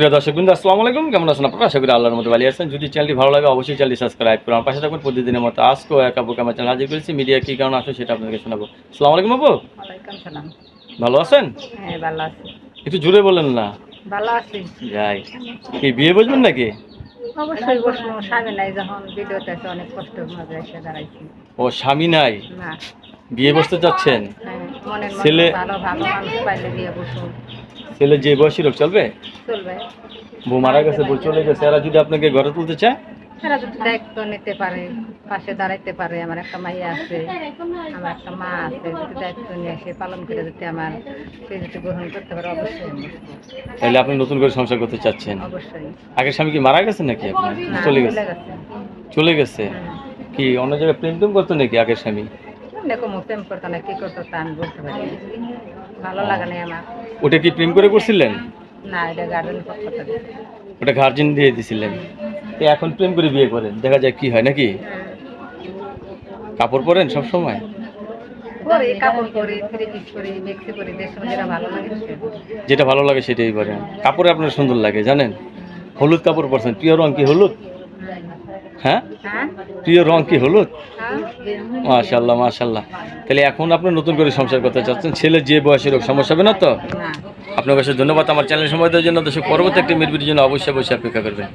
প্রিয় দর্শক বিন্দু আসসালামু আলাইকুম। কেমন আছেন আপনারা? আশা করি আল্লাহর মতো ভালো আছেন। যদি চ্যানেলটি ভালো লাগে অবশ্যই চ্যানেলটি সাবস্ক্রাইব করুন। পাশে থাকবেন প্রতিদিনের মতো আজকেও এক আপুকে আমার চ্যানেল হাজির করেছি। মিডিয়া কী কারণ আসে সেটা আপনাকে শোনাবো। আসসালামু আলাইকুম আপু। সালাম। ভালো আছেন? হ্যাঁ আছি। একটু জুড়ে বলেন না। ভালো আছি। যাই। কি বিয়ে বুঝবেন নাকি? অবশ্যই বসবো। স্বামী নাই যখন ভিডিওতে অনেক কষ্ট মাঝে এসে দাঁড়াইছি। ও স্বামী নাই? না। বিয়ে বসতে চাচ্ছেন? হ্যাঁ ছেলে- ভালো ভালো মানুষ পাইলে দিয়ে বসুন ছেলে যে বয়সী লোক চলবে? চলবে। বউ মারা গেছে বউ চলে গেছে এরা যদি আপনাকে ঘরে তুলতে চায়? এরা যদি দায়িত্ব নিতে পারে পাশে দাঁড়াইতে পারে আমার একটা মাইয়া আছে আমার একটা মা আছে যদি দায়িত্ব নিয়ে সে পালন করে যদি আমার সে যদি গ্রহণ করতে পারে অবশ্যই। তাহলে আপনি নতুন করে সংসার করতে চাচ্ছেন? অবশ্যই। আগের স্বামী কি মারা গেছে নাকি আপনার চলে গেছে। গেছে। চলে গেছে? কি অন্য জায়গায় প্রেম করতো নাকি আগের স্বামী? এরকম প্রেম করতো না কি করতো তা আমি বলতে পারি ভালো লাগে না আমার। ওটা কি প্রেম করে করছিলেন? না এটা গার্ডেন পক্ষ ওটা গার্জেন দিয়ে দিছিলেন। তো এখন প্রেম করে বিয়ে করেন দেখা যায় কি হয় নাকি? কাপড় পরেন সব সময় যেটা ভালো লাগে সেটাই পরেন কাপড়ে আপনার সুন্দর লাগে জানেন? হলুদ কাপড় পরছেন প্রিয় রং কি হলুদ? হ্যাঁ? হ্যাঁ। প্রিয় রং কি হলুদ? হ্যাঁ। মাশাল্লাহ মাশাল্লাহ তাহলে এখন আপনি নতুন করে সংসার করতে চাচ্ছেন ছেলে যে বয়সের হোক সমস্যা হবে না তো? আপনার কাছে ধন্যবাদ আমার চ্যানেল সময় দেওয়ার জন্য। দেশের পরবর্তী একটি মিরবির জন্য অবশ্যই অবশ্যই অপেক্ষা করবেন।